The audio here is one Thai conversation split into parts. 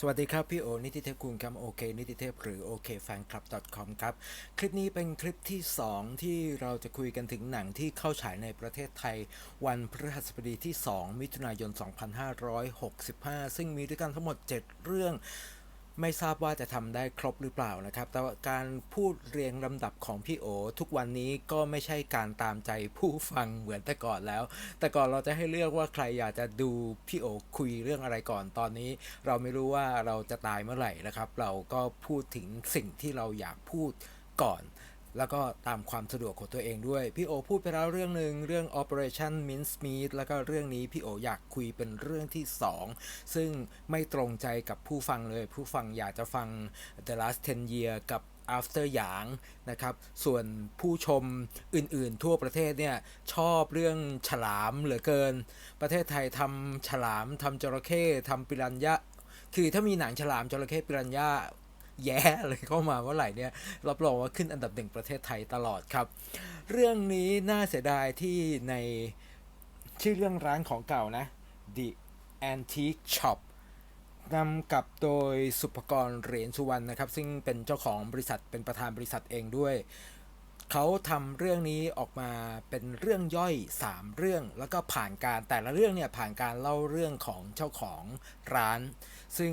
สวัสดีครับ พี่โอ นิติเทพคุณครับโอเคนิติเทพหรือโอเคแฟนคลับ .com ครับ คลิปนี้เป็นคลิปที่ 2 ที่เราจะคุยกันถึงหนังที่เข้าฉายในประเทศไทย วันพฤหัสบดีที่ 2 มิถุนายน 2565 ซึ่งมีด้วยกันทั้งหมด 7 เรื่อง ไม่ทราบว่าจะทำได้ครบหรือเปล่านะครับ แต่การพูดเรียงลำดับของพี่โอ ทุกวันนี้ก็ไม่ใช่การตามใจผู้ฟังเหมือนแต่ก่อนแล้ว แต่ก่อนเราจะให้เลือกว่าใครอยากจะดูพี่โอคุยเรื่องอะไรก่อนตอนนี้ เราไม่รู้ว่าเราจะตายเมื่อไหร่นะครับ เราก็พูดถึงสิ่งที่เราอยากพูดก่อน แล้วก็ตามความสะดวกของตัวเองด้วย พี่โอพูดไปแล้วเรื่องหนึ่งเรื่อง Operation Mincemeat แล้วก็เรื่องนี้พี่โออยากคุยเป็นเรื่องที่ 2 ซึ่งไม่ตรงใจกับผู้ฟังเลย ผู้ฟังอยากจะฟัง The Last 10 Year กับ After หยางนะครับ ส่วนผู้ชมอื่นๆทั่วประเทศเนี่ยชอบเรื่องฉลามเหลือเกิน ประเทศไทยทำฉลามทำจระเข้ทำปิรันย่าคือถ้ามีหนังฉลามจระเข้ปิรันย่า แย่เลยเข้ามาเมื่อไหร่เนี่ยรับรองว่าขึ้นอันดับหนึ่งประเทศไทยตลอดครับ เรื่องนี้น่าเสียดายที่ในชื่อเรื่องร้านของเก่านะ The Antique Shop นำกับโดยสุภกรเหรียญสุวรรณนะครับ ซึ่งเป็นเจ้าของบริษัทเป็นประธานบริษัทเองด้วย เขาทำเรื่องนี้ออกมาเป็นเรื่องย่อย 3 เรื่อง แล้วก็ผ่านการแต่ละเรื่องเนี่ยผ่านการเล่าเรื่องของเจ้าของร้าน ซึ่ง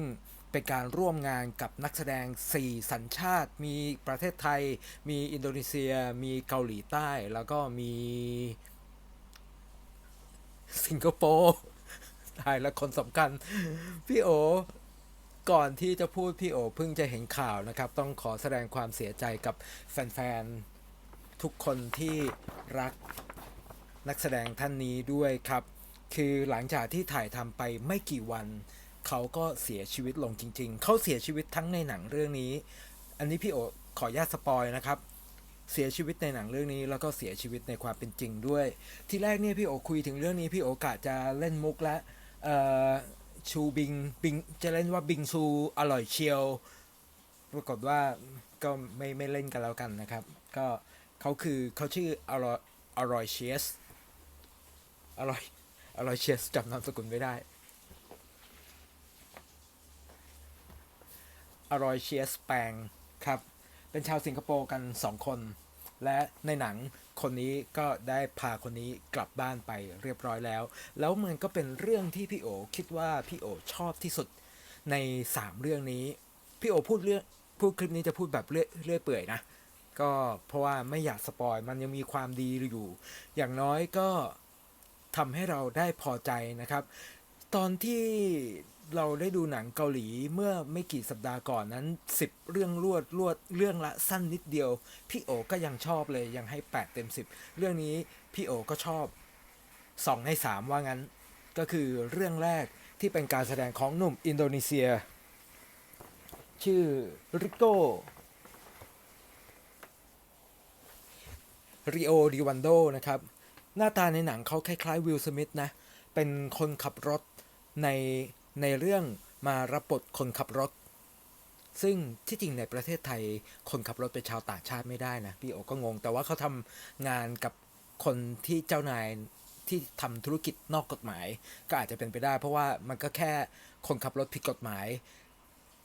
เป็นการร่วมงานกับนักแสดง 4 สัญชาติ มีประเทศไทย มีอินโดนีเซีย มีเกาหลีใต้ แล้วก็มี สิงคโปร์ตายแล้วคนสำคัญ พี่โอ ก่อนที่จะพูดพี่โอเพิ่งจะเห็นข่าวนะครับ ต้องขอแสดงความเสียใจกับแฟนๆ ทุกคนที่รักนักแสดงท่านนี้ด้วยครับ คือหลังจากที่ถ่ายทำไปไม่กี่วัน เขาก็เสียชีวิตลงจริง ๆ เขาเสียชีวิตทั้งในหนังเรื่องนี้ อันนี้พี่โอขออนุญาตสปอยนะครับ เสียชีวิตในหนังเรื่องนี้แล้วก็เสียชีวิตในความเป็นจริงด้วย ที่แรกเนี่ยพี่โอคุยถึงเรื่องนี้พี่โอกะจะเล่นมุกและชูบิงบิงจะเล่นว่าบิงซูอร่อยเชียว ปรากฏว่าก็ไม่ไม่เล่นกันแล้วกันนะครับ ก็เขาคือเขาชื่ออร่อยอร่อยเชียสอร่อยอร่อยเชียสจำนามสกุลไม่ได้ อร่อยเชียสแปงครับ เป็นชาวสิงคโปร์กันสองคน และในหนังคนนี้ก็ได้พาคนนี้กลับบ้านไปเรียบร้อยแล้ว แล้วมันก็เป็นเรื่องที่พี่โอคิดว่าพี่โอชอบที่สุดใน 3 เรื่องนี้ พี่โอพูดเรื่องพูดคลิปนี้จะพูดแบบเรื่อยเรื่อยเปื่อยนะ ก็เพราะว่าไม่อยากสปอยมันยังมีความดีอยู่ อย่างน้อยก็ทำให้เราได้พอใจนะครับ ตอนที่ เราได้ดูหนังเกาหลีเมื่อไม่กี่สัปดาห์ก่อนนั้น 10 เรื่องรวดรวดเรื่องละสั้นนิดเดียว พี่โอก็ยังชอบเลยยังให้ 8 เต็ม 10 เรื่องนี้พี่โอก็ชอบ 2 ใน 3 ว่างั้น ก็คือเรื่องแรกที่เป็นการแสดงของหนุ่มอินโดนีเซีย ชื่อริโกริโอดิวันโดนะครับ หน้าตาในหนังเขาคล้ายๆวิลสมิธนะ เป็นคนขับรถใน ในเรื่องมารับบทคนขับรถ ซึ่งที่จริงในประเทศไทย คนขับรถเป็นชาวต่างชาติไม่ได้นะ พี่โอก็งง แต่ว่าเขาทำงานกับคนที่เจ้านายที่ทำธุรกิจนอกกฎหมาย ก็อาจจะเป็นไปได้ เพราะว่ามันก็แค่คนขับรถผิดกฎหมาย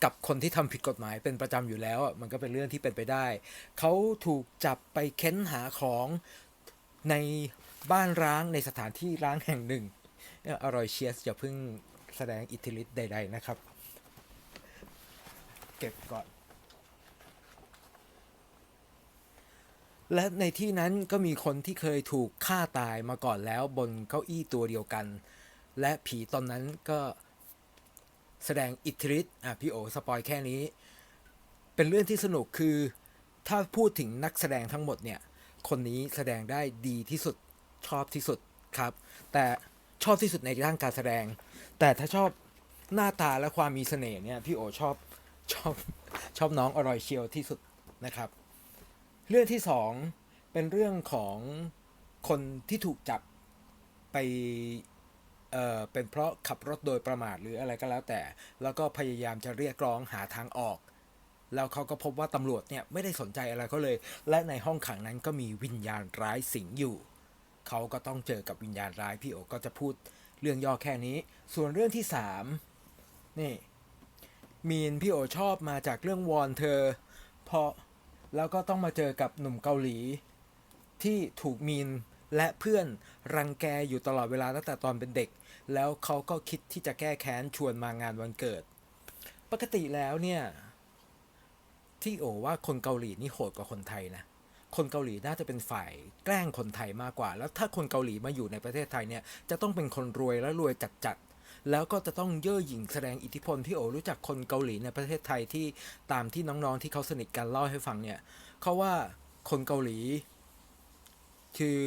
กับคนที่ทำผิดกฎหมายเป็นประจำอยู่แล้วมันก็เป็นเรื่องที่เป็นไปได้ เขาถูกจับไปเค้นหาของในบ้านร้างในสถานที่ร้างแห่งหนึ่งอร่อยเชียสอย่าเพิ่ง แสดงอิทธิฤทธิ์ใด ๆ นะครับ เก็บก่อน และในที่นั้นก็มีคนที่เคยถูกฆ่าตายมาก่อนแล้วบนเก้าอี้ตัวเดียวกัน และผีตอนนั้นก็แสดงอิทธิฤทธิ์อะพี่โอสปอยแค่นี้ เป็นเรื่องที่สนุกคือ ถ้าพูดถึงนักแสดงทั้งหมดเนี่ย คนนี้แสดงได้ดีที่สุดชอบที่สุดครับ แต่ ชอบที่สุดในด้านการแสดง แต่ถ้าชอบหน้าตาและความมีเสน่ห์เนี่ยพี่โอชอบชอบชอบน้องอร่อยเชียวที่สุดนะครับ เรื่องที่สองเป็นเรื่องของคนที่ถูกจับไปเอ่อเป็นเพราะขับรถโดยประมาทหรืออะไรก็แล้วแต่ แล้วก็พยายามจะเรียกร้องหาทางออก แล้วเขาก็พบว่าตำรวจเนี่ยไม่ได้สนใจอะไรเขาเลย และในห้องขังนั้นก็มีวิญญาณร้ายสิงอยู่ เขาก็ต้องเจอกับวิญญาณร้ายพี่โอก็จะพูดเรื่องย่อแค่นี้ ส่วนเรื่องที่สามนี่ มีนพี่โอชอบมาจากเรื่องวอนเธอพอแล้วก็ต้องมาเจอกับหนุ่มเกาหลี ที่ถูกมีนและเพื่อนรังแกอยู่ตลอดเวลาตั้งแต่ตอนเป็นเด็ก แล้วเขาก็คิดที่จะแก้แค้นชวนมางานวันเกิด ปกติแล้วเนี่ย ที่โอว่าคนเกาหลีนี่โหดกว่าคนไทยนะ คนเกาหลีน่าจะเป็นฝ่ายแกล้งคนไทยมากกว่า แล้วถ้าคนเกาหลีมาอยู่ในประเทศไทยเนี่ยจะต้องเป็นคนรวยและรวยจัดๆแล้วก็จะต้องเย่อหยิ่งแสดงอิทธิพลพี่โอรู้จักคนเกาหลีในประเทศไทยที่ตามที่น้องๆที่เขาสนิทกันเล่าให้ฟังเนี่ยเขาว่าคนเกาหลี คือ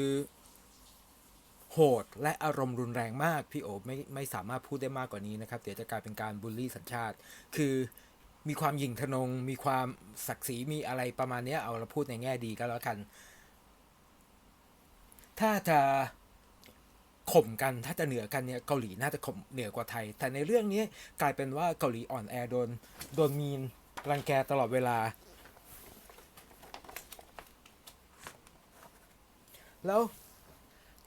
โหดและอารมณ์รุนแรงมากพี่โอไม่ไม่สามารถพูดได้มากกว่านี้นะครับ เดี๋ยวจะกลายเป็นการบูลลี่สัญชาติ คือ มีความหยิ่งทะนง มีความศักดิ์ศรีมีอะไรประมาณนี้เอาเราพูดในแง่ดีก็แล้วกัน ถ้าจะข่มกันถ้าจะเหนือกันเนี่ยเกาหลีน่าจะข่มเหนือกว่าไทย แต่ในเรื่องนี้กลายเป็นว่าเกาหลีอ่อนแอโดนโดนมีนรังแกตลอดเวลา แล้ว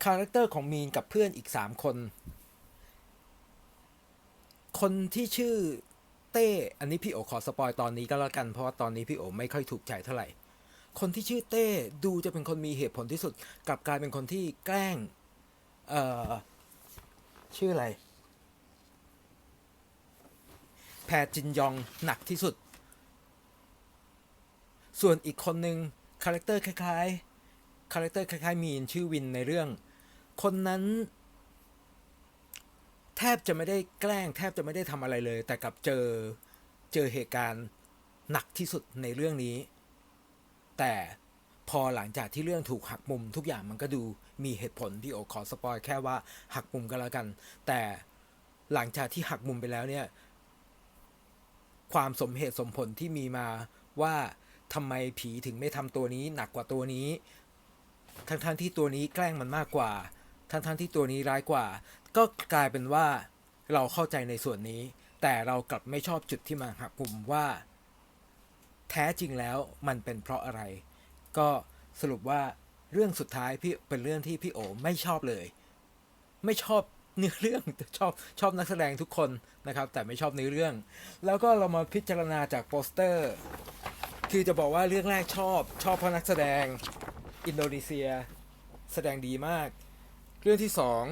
คาแรคเตอร์ของมีนกับเพื่อนอีกสามคน คนที่ชื่อ เต้ อันนี้พี่โอขอสปอยตอนนี้ก็แล้วกัน เพราะว่าตอนนี้พี่โอไม่ค่อยถูกใจเท่าไหร่ คนที่ชื่อเต้ดูจะเป็นคนมีเหตุผลที่สุด กลับกลายเป็นคนที่แกล้ง เอ่อ ชื่ออะไร แพจินยองหนักที่สุด ส่วนอีกคนหนึ่งคาแรคเตอร์คล้ายๆ คาแรคเตอร์คล้ายๆมีนชื่อวินในเรื่อง คนนั้น บจะไม่ได้แกล้ง แทบจะไม่ได้ทำอะไรเลย แต่กับเจอเจอเหตุการณ์หนักที่สุดในเรื่องนี้ แต่พอหลังจากที่เรื่องถูกหักมุมทุกอย่างมันก็ดูมีเหตุผลพี่โอขอสปอยแค่ว่าหักมุมก็แล้วกัน แต่หลังจากที่หักมุมไปแล้วเนี่ย ความสมเหตุสมผลที่มีมาว่าทำไมผีถึงไม่ทำตัวนี้หนักกว่าตัวนี้ ทั้งๆทที่ตัวนี้แกล้งมันมากกว่า ทั้งๆทที่ตัวนี้ร้ายกว่า ก็กลายเป็นว่าเราเข้าใจในส่วนนี้ แต่เรากลับไม่ชอบจุดที่มาหักมุมว่า แท้จริงแล้วมันเป็นเพราะอะไร ก็สรุปว่าเรื่องสุดท้ายพี่เป็นเรื่องที่พี่โอไม่ชอบเลย ไม่ชอบเนื้อเรื่องชอบชอบนักแสดงทุกคนนะครับ แต่ไม่ชอบเนื้อเรื่อง แล้วก็เรามาพิจารณาจากโปสเตอร์ คือจะบอกว่าเรื่องแรกชอบ ชอบเพราะนักแสดงอินโดนีเซีย แสดงดีมาก เรื่องที่สอง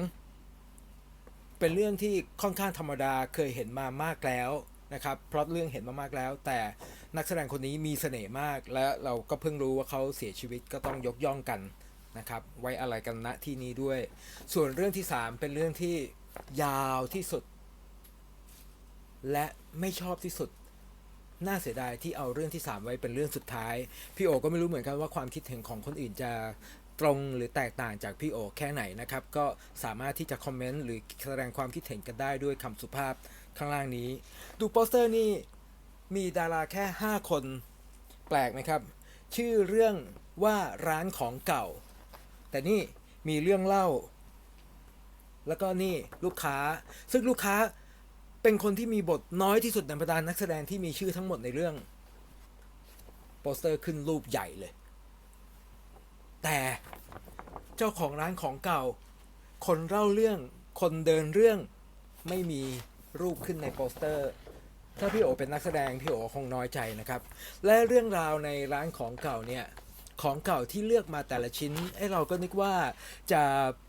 เป็นเรื่องที่ค่อนข้างธรรมดาเคยเห็นมามากแล้วนะครับเพราะเรื่องเห็นมามากแล้ว แต่นักแสดงคนนี้มีเสน่ห์มาก และเราก็เพิ่งรู้ว่าเขาเสียชีวิตก็ต้องยกย่องกันนะครับ ไว้อะไรกันณที่นี้ด้วย ส่วนเรื่องที่สามเป็นเรื่องที่ยาวที่สุด และไม่ชอบที่สุด น่าเสียดายที่เอาเรื่องที่ 3 ไว้เป็นเรื่องสุดท้าย พี่โอก็ไม่รู้เหมือนกันว่าความคิดเห็นของคนอื่นจะ ตรงหรือแตกต่างจากพี่โอแค่ไหนนะครับ ก็สามารถที่จะคอมเมนต์หรือแสดงความคิดเห็นกันได้ด้วยคำสุภาพข้างล่างนี้ ดูโปสเตอร์นี่มีดาราแค่ 5 คนแปลกไหมครับ ชื่อเรื่องว่าร้านของเก่า แต่นี่มีเรื่องเล่า แล้วก็นี่ลูกค้า ซึ่งลูกค้าเป็นคนที่มีบทน้อยที่สุดในบรรดานักแสดงที่มีชื่อทั้งหมดในเรื่อง โปสเตอร์ขึ้นรูปใหญ่เลย แต่เจ้าของร้านของเก่า คนเล่าเรื่องคนเดินเรื่องไม่มีรูปขึ้นในโปสเตอร์ ถ้าพี่โอเป็นนักแสดงพี่โอคงน้อยใจนะครับ และเรื่องราวในร้านของเก่าเนี่ยของเก่าที่เลือกมาแต่ละชิ้นไอ้เราก็นึกว่าจะ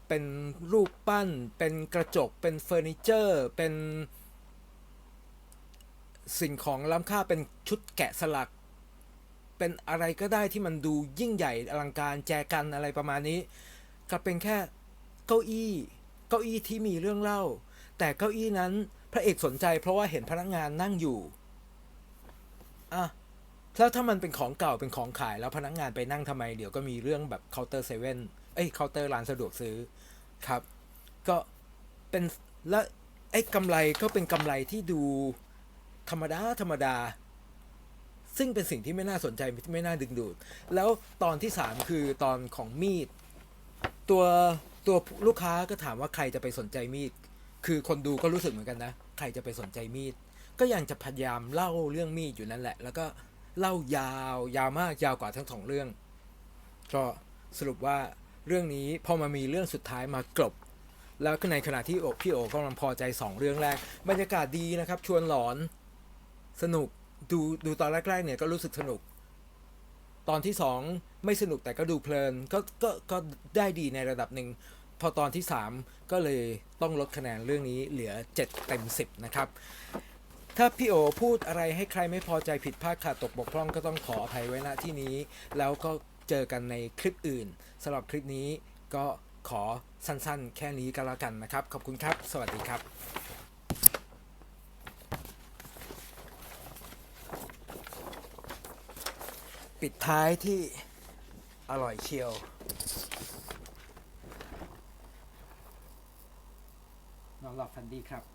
เป็นรูปปั้น เป็นกระจก เป็นเฟอร์นิเจอร์ เป็นสิ่งของล้ำค่าเป็นชุดแกะสลัก เป็นอะไรก็ได้ที่มันดูยิ่งใหญ่อลังการแจกันอะไรประมาณนี้กลับเป็นแค่เก้าอี้ เก้าอี้ที่มีเรื่องเล่า แต่เก้าอี้นั้นพระเอกสนใจเพราะว่าเห็นพนักงานนั่งอยู่อะแล้วถ้ามันเป็นของเก่าเป็นของขายแล้วพนักงานไปนั่งทำไมเดี๋ยวก็มีเรื่องแบบเคาน์เตอร์เซเว่นเอ้ยเคาน์เตอร์ร้านสะดวกซื้อครับ ก็เป็นและไอ้กำไรก็เป็นกำไรที่ดูธรรมดาธรรมดา ซึ่งเป็นสิ่งที่ไม่น่าสนใจไม่น่าดึงดูด แล้วตอนที่สามคือตอนของมีด ตัวตัวลูกค้าก็ถามว่าใครจะไปสนใจมีด คือคนดูก็รู้สึกเหมือนกันนะ ใครจะไปสนใจมีด ก็ยังจะพยายามเล่าเรื่องมีดอยู่นั่นแหละ แล้วก็เล่ายาวยาวมากยาวกว่าทั้งสองเรื่อง ก็สรุปว่าเรื่องนี้พอมามีเรื่องสุดท้ายมากลบ แล้วในขณะที่พี่โอกำลังพอใจสองเรื่องแรก บรรยากาศดีนะครับ ชวนหลอนสนุก ดูดูตอนแรกๆเนี่ยก็รู้สึกสนุก ตอนที่สองไม่สนุกแต่ก็ดูเพลินก็ก็ก็ได้ดีในระดับหนึ่ง พอตอนที่สามก็เลยต้องลดคะแนนเรื่องนี้เหลือ 7 เต็ม 10 นะครับ ถ้าพี่โอพูดอะไรให้ใครไม่พอใจผิดพลาดขาดตกบกพร่องก็ต้องขออภัยไว้ณที่นี้ แล้วก็เจอกันในคลิปอื่นสำหรับคลิปนี้ก็ขอสั้นๆ แค่นี้ก็แล้วกันนะครับ ขอบคุณครับ สวัสดีครับ ปิดท้ายที่อร่อยเชียว นอนหลับฝันดีครับ